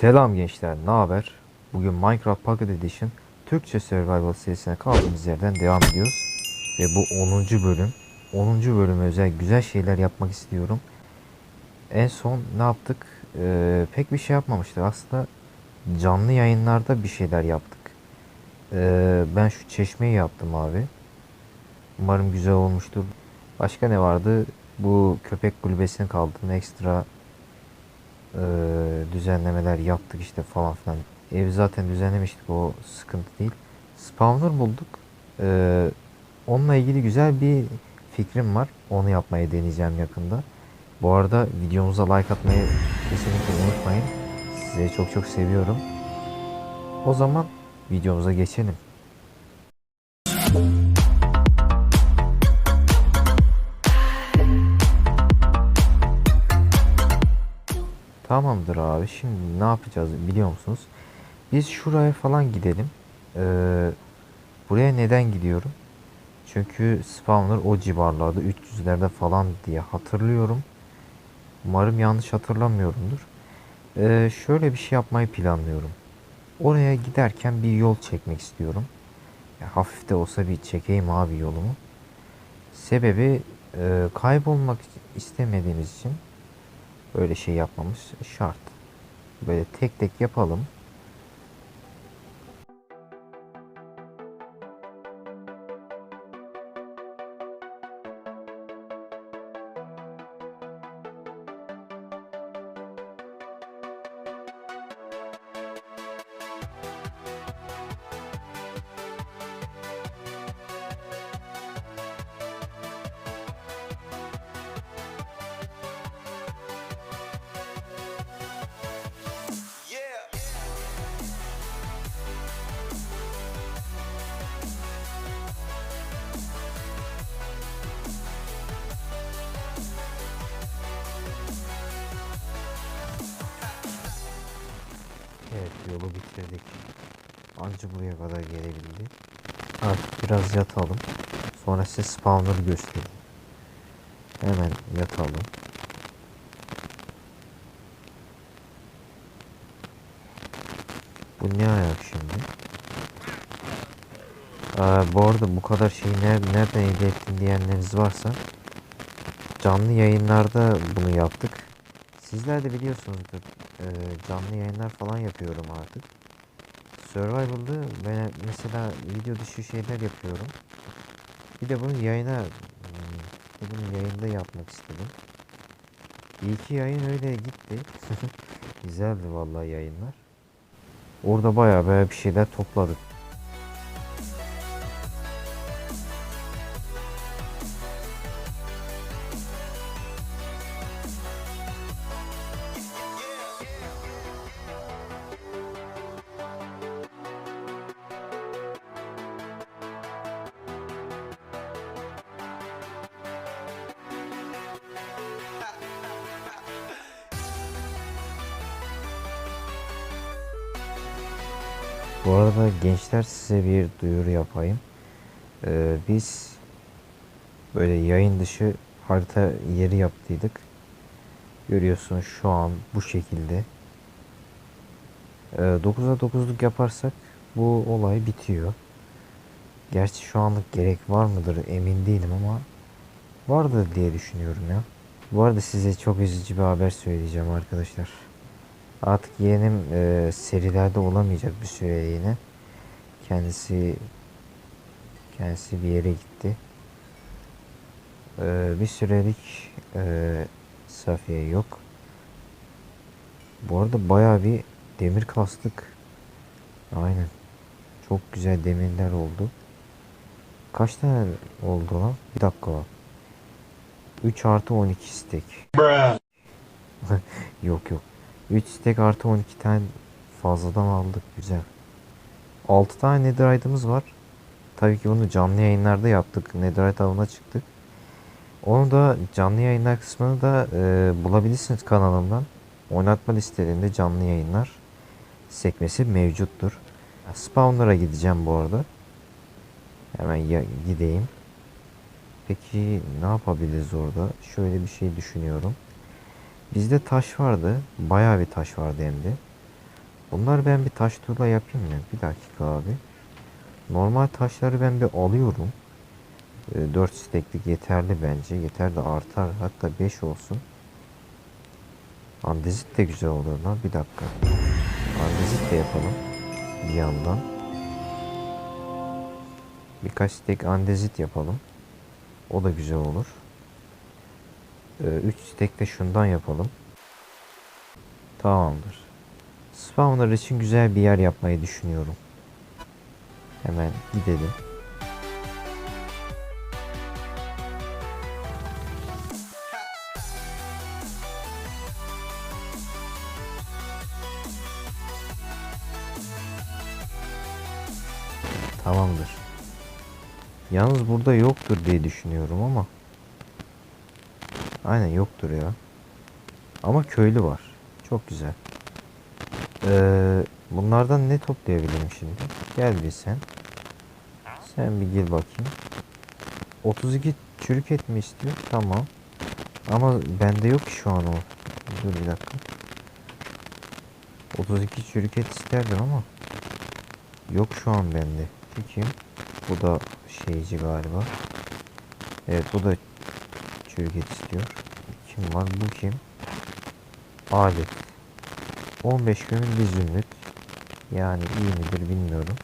Selam gençler, ne haber? Bugün Minecraft Pocket Edition Türkçe Survival serisine kaldığımız yerden devam ediyoruz. Ve bu 10. bölüm. 10. bölüme özel güzel şeyler yapmak istiyorum. En son ne yaptık? Ee, pek bir şey yapmamıştık. Aslında canlı yayınlarda bir şeyler yaptık. Ee, ben şu çeşmeyi yaptım abi. Umarım güzel olmuştur. Başka ne vardı? Bu köpek kulübesinin kaldığını ekstra eee, düzenlemeler yaptık işte falan filan. Evi zaten düzenlemiştik o sıkıntı değil. Spawner bulduk. Eee, onunla ilgili güzel bir fikrim var. Onu yapmayı deneyeceğim yakında. Bu arada videomuza like atmayı kesinlikle unutmayın. Sizi çok çok seviyorum. O zaman videomuza geçelim. Tamamdır abi. Şimdi ne yapacağız biliyor musunuz? Biz şuraya falan gidelim. Ee, buraya neden gidiyorum? Çünkü spawner o civarlarda 300'lerde falan diye hatırlıyorum. Umarım yanlış hatırlamıyorumdur. Ee, şöyle bir şey yapmayı planlıyorum. Oraya giderken bir yol çekmek istiyorum. Ya, hafif de olsa bir çekeyim abi yolumu. Sebebi e, kaybolmak istemediğimiz için Böyle şey yapmamız şart. Böyle tek tek yapalım. Yolu bitirdik. Anca buraya kadar gelebildi. Artık biraz yatalım. Sonra size spawner'ı göstereyim. Hemen yatalım. Bu ne ayak şimdi? Aa, bu arada bu kadar şeyi ner- nereden elde ettin diyenleriniz varsa canlı yayınlarda bunu yaptık. Sizler de biliyorsunuzdur e, canlı yayınlar falan yapıyorum artık. Survival'da ben mesela video dışı şeyler yapıyorum. Bir de bunu yayına hmm, bunu yayında yapmak istedim. İyi ki yayın öyle gitti. Güzeldi vallahi yayınlar. Orada bayağı bayağı bir şeyler topladık. Bu arada gençler size bir duyuru yapayım. Ee, biz böyle yayın dışı harita yeri yaptıydık. Görüyorsunuz şu an bu şekilde. Ee, 9'a 9'luk yaparsak bu olay bitiyor. Gerçi şu anlık gerek var mıdır emin değilim ama vardır diye düşünüyorum ya. Bu arada size çok üzücü bir haber söyleyeceğim arkadaşlar. Artık yeğenim e, serilerde olamayacak bir süre yine. Kendisi kendisi bir yere gitti. E, bir sürelik e, Safiye yok. Bu arada bayağı bir demir kastık. Aynen. Çok güzel demirler oldu. Kaç tane oldu lan? Bir dakika. 3 artı 12 stek. yok yok. 3 stek artı 12 tane fazladan aldık. Güzel. 6 tane netherite'ımız var. Tabii ki bunu canlı yayınlarda yaptık. Netherite avına çıktık. Onu da canlı yayınlar kısmını da e, bulabilirsiniz kanalımdan. Oynatma listelerinde canlı yayınlar sekmesi mevcuttur. Spawner'a gideceğim bu arada. Hemen ya- gideyim. Peki ne yapabiliriz orada? Şöyle bir şey düşünüyorum. Bizde taş vardı. Bayağı bir taş vardı hem de. Bunları ben bir taş tuğla yapayım mı? Bir dakika abi. Normal taşları ben bir alıyorum. 4 steklik yeterli bence. Yeter de artar. Hatta 5 olsun. Andezit de güzel olur lan. Bir dakika. Andezit de yapalım. Bir yandan. Birkaç stek andezit yapalım. O da güzel olur. 3 stek de şundan yapalım. Tamamdır. Spawner için güzel bir yer yapmayı düşünüyorum. Hemen gidelim. Tamamdır. Yalnız burada yoktur diye düşünüyorum ama. Aynen yoktur ya. Ama köylü var. Çok güzel. Ee, bunlardan ne toplayabilirim şimdi? Gel bir sen. Sen bir gel bakayım. 32 çürük et mi istiyor? Tamam. Ama bende yok ki şu an o. Dur bir dakika. 32 çürük et isterdim ama. Yok şu an bende. Şu kim? Bu da şeyci galiba. Evet bu da et istiyor. Kim var? Bu kim? Alet. 15 kömür bir zümrüt. Yani iyi midir bilmiyorum.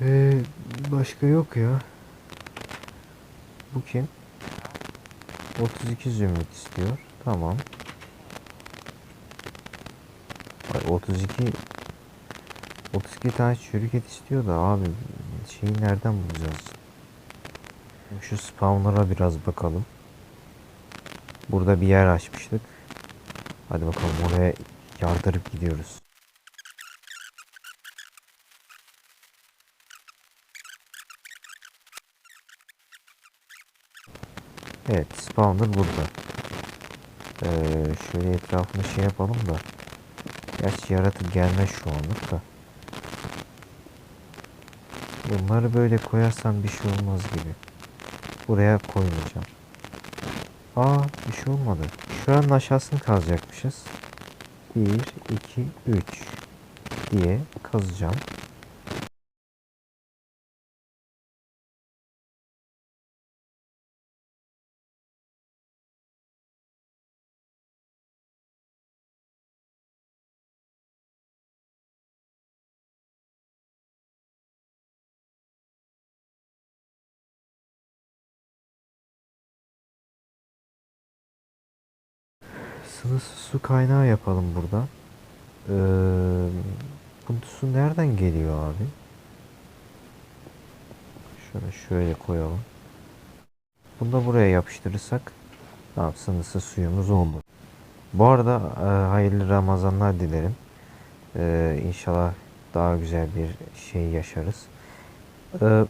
Ee, başka yok ya. Bu kim? 32 zümrüt istiyor. Tamam. Ay 32 32 tane çürük istiyor da abi şeyi nereden bulacağız? Şu spawnlara biraz bakalım. Burada bir yer açmıştık. Hadi bakalım oraya yardırıp gidiyoruz. Evet spawner burada. Ee, şöyle etrafını şey yapalım da. Gerçi yaratık gelmez şu anlık da. Bunları böyle koyarsam bir şey olmaz gibi. Buraya koymayacağım. Aa bir şey olmadı. Şu an aşağısını kazacakmışız. 1, 2, 3 diye kazacağım. Sınırsız su kaynağı yapalım burada. Ee, bu su nereden geliyor abi? Şöyle şöyle koyalım. Bunu da buraya yapıştırırsak tamam sınırsız suyumuz oldu. Bu arada e, hayırlı Ramazanlar dilerim. E, inşallah daha güzel bir şey yaşarız. E,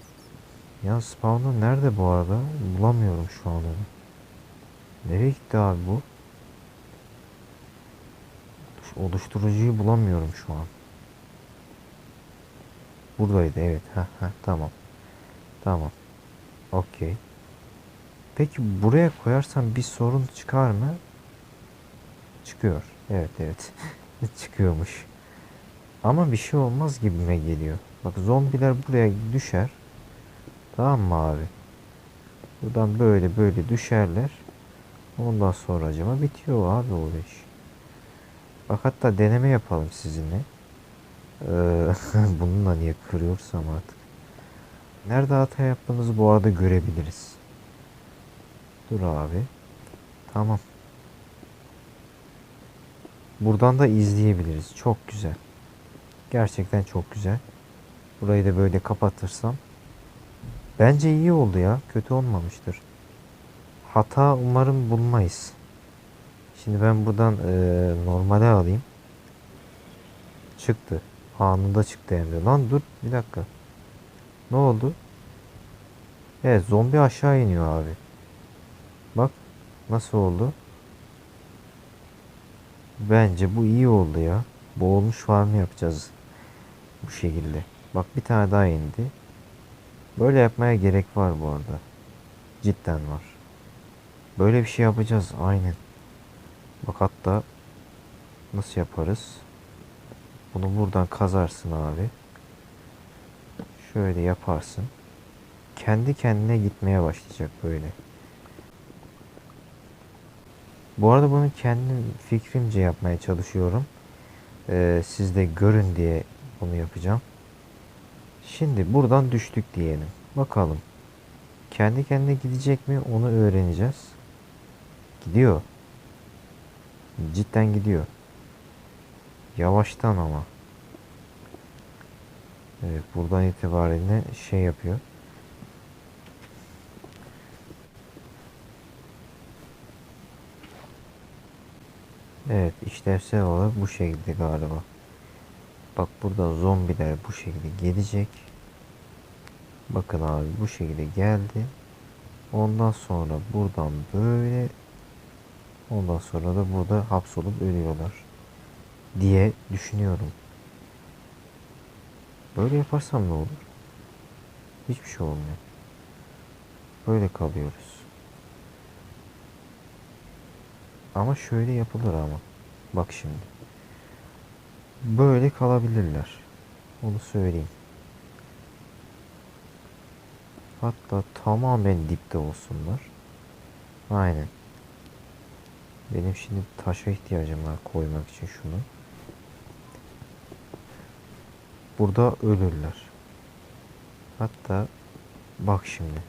ya spawner nerede bu arada? Bulamıyorum şu an onu. Nereye gitti abi bu? Oluşturucuyu bulamıyorum şu an. Buradaydı evet. Ha ha tamam. Tamam. Okey. Peki buraya koyarsam bir sorun çıkar mı? Çıkıyor. Evet evet. Çıkıyormuş. Ama bir şey olmaz gibime geliyor. Bak zombiler buraya düşer. Tamam mı abi? Buradan böyle böyle düşerler. Ondan sonra acaba bitiyor abi o iş. Bak hatta deneme yapalım sizinle. Ee, bununla niye kırıyorsam artık. Nerede hata yaptığımızı bu arada görebiliriz. Dur abi. Tamam. Buradan da izleyebiliriz. Çok güzel. Gerçekten çok güzel. Burayı da böyle kapatırsam. Bence iyi oldu ya. Kötü olmamıştır. Hata umarım bulmayız. Şimdi ben buradan e, normale alayım. Çıktı. Anında çıktı hem de. Lan dur bir dakika. Ne oldu? Evet zombi aşağı iniyor abi. Bak nasıl oldu? Bence bu iyi oldu ya. Boğulmuş farmı yapacağız. Bu şekilde. Bak bir tane daha indi. Böyle yapmaya gerek var bu arada. Cidden var. Böyle bir şey yapacağız aynen. Bak hatta Nasıl yaparız? Bunu buradan kazarsın abi. Şöyle yaparsın. Kendi kendine gitmeye başlayacak böyle. Bu arada bunu kendi fikrimce yapmaya çalışıyorum. Ee, siz de görün diye bunu yapacağım. Şimdi buradan düştük diyelim. Bakalım. Kendi kendine gidecek mi onu öğreneceğiz. Gidiyor. Cidden gidiyor. Yavaştan ama. Evet buradan itibaren şey yapıyor. Evet işlevsel olarak bu şekilde galiba. Bak burada zombiler bu şekilde gelecek. Bakın abi bu şekilde geldi. Ondan sonra buradan böyle ondan sonra da burada hapsolup ölüyorlar diye düşünüyorum. Böyle yaparsam ne olur? Hiçbir şey olmuyor. Böyle kalıyoruz. Ama şöyle yapılır ama. Bak şimdi. Böyle kalabilirler. Onu söyleyeyim. Hatta tamamen dipte olsunlar. Aynen. Benim şimdi taşa ihtiyacım var koymak için şunu. Burada ölürler. Hatta bak şimdi.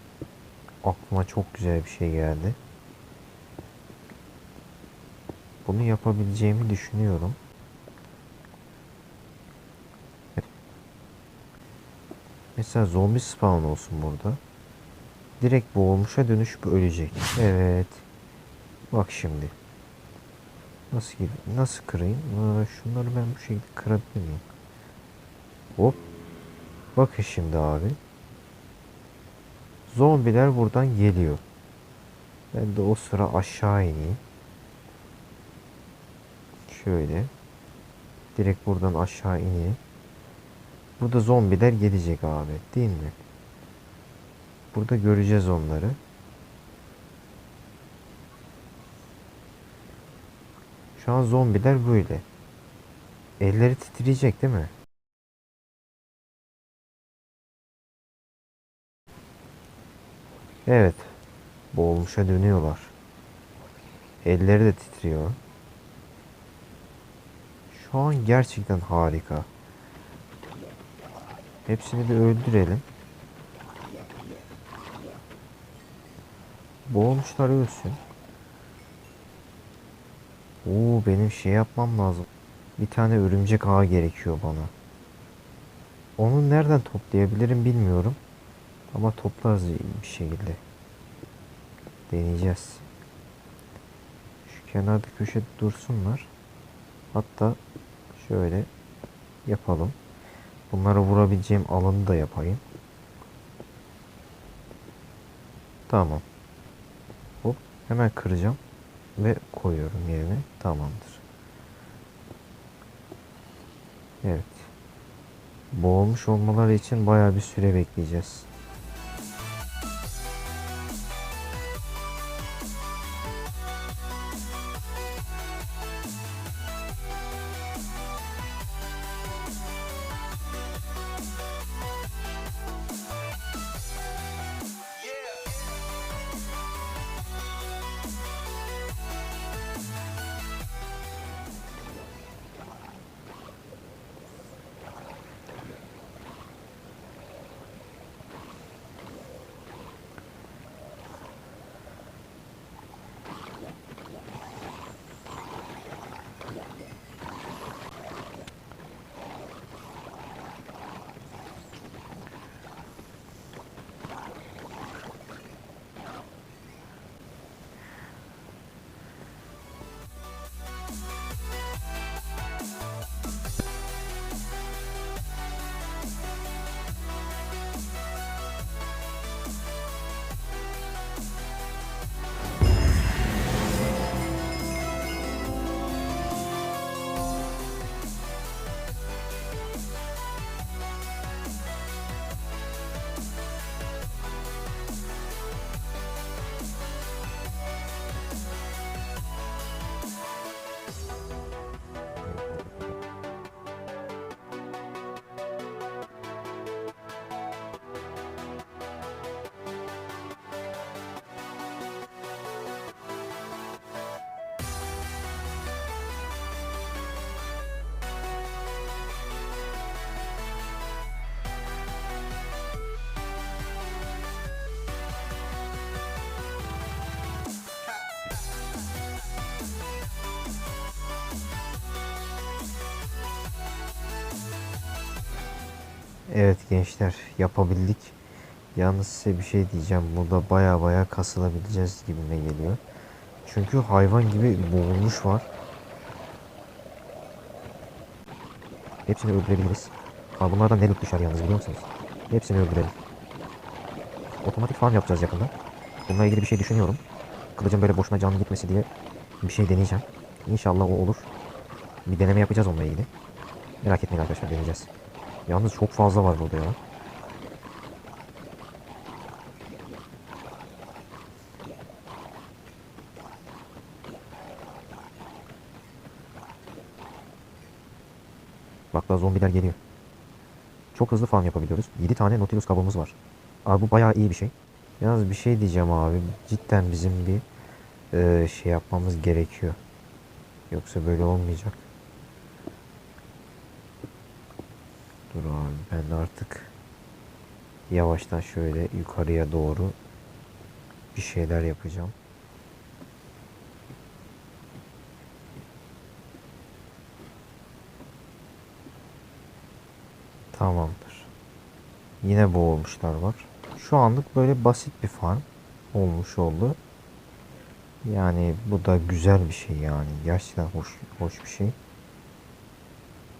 Aklıma çok güzel bir şey geldi. Bunu yapabileceğimi düşünüyorum. Mesela zombi spawn olsun burada. Direkt boğulmuşa dönüşüp ölecek. Evet. Bak şimdi. Nasıl gid- nasıl kırayım? Aa, şunları ben bu şekilde kırabilir miyim? Hop. Bakın şimdi abi. Zombiler buradan geliyor. Ben de o sıra aşağı ineyim. Şöyle. Direkt buradan aşağı ineyim. Burada zombiler gelecek abi. Değil mi? Burada göreceğiz onları. Şu an zombiler böyle. Elleri titreyecek değil mi? Evet. Boğulmuşa dönüyorlar. Elleri de titriyor. Şu an gerçekten harika. Hepsini de öldürelim. Boğulmuşlar ölsün. Oo benim şey yapmam lazım. Bir tane örümcek ağı gerekiyor bana. Onu nereden toplayabilirim bilmiyorum. Ama toplarız bir şekilde. Deneyeceğiz. Şu kenarda köşede dursunlar. Hatta şöyle yapalım. Bunlara vurabileceğim alanı da yapayım. Tamam. Hop hemen kıracağım ve koyuyorum yerine. Tamamdır. Evet. Boğulmuş olmaları için bayağı bir süre bekleyeceğiz. Evet gençler yapabildik. Yalnız size bir şey diyeceğim. Burada baya baya kasılabileceğiz gibime geliyor. Çünkü hayvan gibi boğulmuş var. Hepsini öldürebiliriz. Ha bunlardan ne düşer yalnız biliyor musunuz? Hepsini öldürelim. Otomatik farm yapacağız yakında. Bununla ilgili bir şey düşünüyorum. Kılıcın böyle boşuna canlı gitmesi diye bir şey deneyeceğim. İnşallah o olur. Bir deneme yapacağız onunla ilgili. Merak etmeyin arkadaşlar deneyeceğiz. Yalnız çok fazla var burada ya. Bak daha zombiler geliyor. Çok hızlı farm yapabiliyoruz. 7 tane Nautilus kabuğumuz var. Abi bu bayağı iyi bir şey. Yalnız bir şey diyeceğim abi. Cidden bizim bir e, şey yapmamız gerekiyor. Yoksa böyle olmayacak. Dur abi ben artık yavaştan şöyle yukarıya doğru bir şeyler yapacağım. Tamamdır. Yine boğulmuşlar var. Şu anlık böyle basit bir farm olmuş oldu. Yani bu da güzel bir şey yani. Gerçekten hoş, hoş bir şey.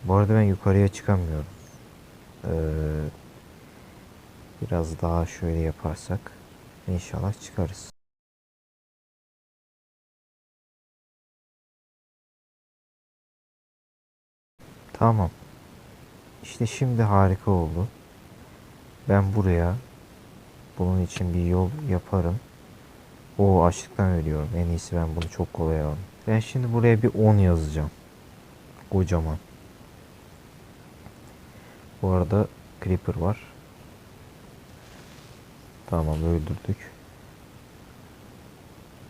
Bu arada ben yukarıya çıkamıyorum. Ee, biraz daha şöyle yaparsak inşallah çıkarız. Tamam. İşte şimdi harika oldu. Ben buraya bunun için bir yol yaparım. O açlıktan ölüyorum. En iyisi ben bunu çok kolay alayım. Ben şimdi buraya bir 10 yazacağım. Kocaman. Bu arada Creeper var. Tamam öldürdük.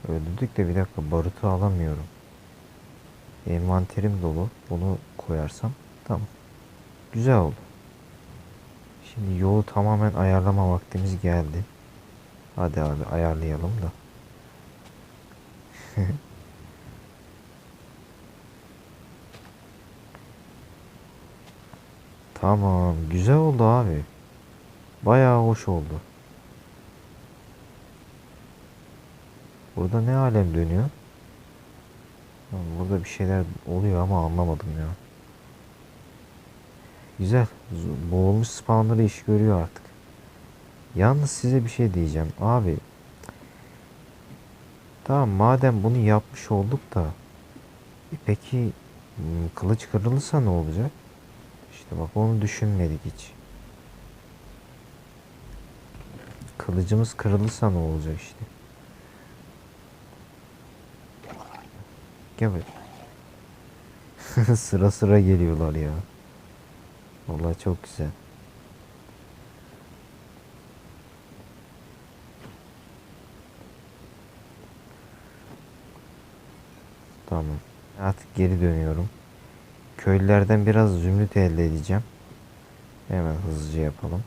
Öldürdük de bir dakika barutu alamıyorum. Envanterim dolu. Bunu koyarsam tamam. Güzel oldu. Şimdi yolu tamamen ayarlama vaktimiz geldi. Hadi abi ayarlayalım da. Tamam, güzel oldu abi. Bayağı hoş oldu. Burada ne alem dönüyor? Burada bir şeyler oluyor ama anlamadım ya. Güzel. Boğulmuş spawnları iş görüyor artık. Yalnız size bir şey diyeceğim. Abi. Tamam madem bunu yapmış olduk da. e Peki m, kılıç kırılırsa ne olacak? İşte bak onu düşünmedik hiç. Kılıcımız kırılırsa ne olacak işte. Gel sıra sıra geliyorlar ya. Vallahi çok güzel. Tamam. Artık geri dönüyorum. Köylülerden biraz zümrüt elde edeceğim. Hemen hızlıca yapalım.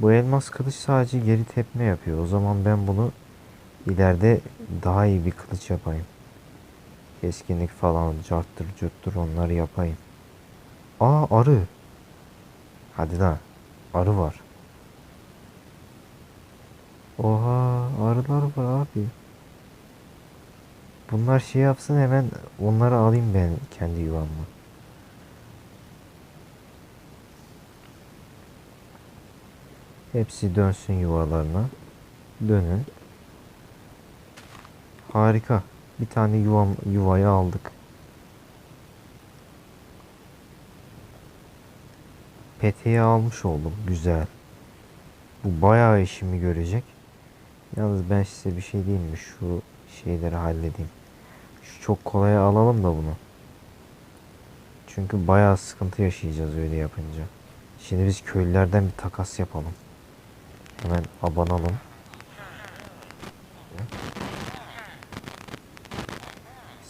Bu elmas kılıç sadece geri tepme yapıyor. O zaman ben bunu ileride daha iyi bir kılıç yapayım. Keskinlik falan carttır cürttür onları yapayım. Aa arı. Hadi lan. Arı var. Oha arılar var abi. Bunlar şey yapsın hemen onları alayım ben kendi yuvamla. Hepsi dönsün yuvalarına. Dönün. Harika. Bir tane yuvam, yuvayı aldık. Peteği almış oldum. Güzel. Bu bayağı işimi görecek. Yalnız ben size bir şey diyeyim mi? Şu şeyleri halledeyim. Şu çok kolaya alalım da bunu. Çünkü bayağı sıkıntı yaşayacağız öyle yapınca. Şimdi biz köylülerden bir takas yapalım. Hemen abanalım.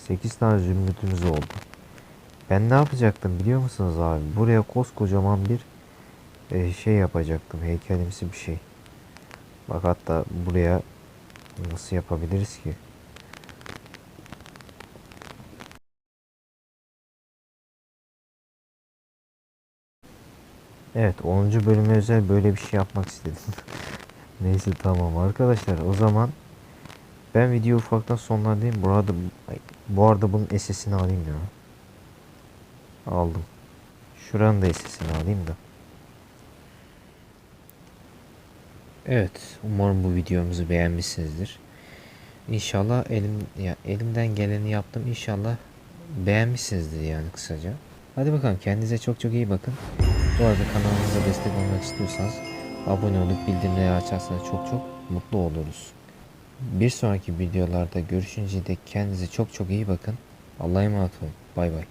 Sekiz tane zümrütümüz oldu. Ben ne yapacaktım biliyor musunuz abi? Buraya koskocaman bir e, şey yapacaktım. Heykelimsi bir şey. Bak hatta buraya nasıl yapabiliriz ki? Evet 10. bölüme özel böyle bir şey yapmak istedim. Neyse tamam arkadaşlar o zaman ben video ufaktan sonlandayım. Bu arada, bu arada bunun SS'ini alayım ya. Aldım. Şuranın da SS'ini alayım da. Evet umarım bu videomuzu beğenmişsinizdir. İnşallah elim ya elimden geleni yaptım. İnşallah beğenmişsinizdir yani kısaca. Hadi bakalım kendinize çok çok iyi bakın. Bu arada kanalımıza destek olmak istiyorsanız abone olup bildirimleri açarsanız çok çok mutlu oluruz. Bir sonraki videolarda görüşünceye dek kendinize çok çok iyi bakın. Allah'a emanet olun. Bay bay.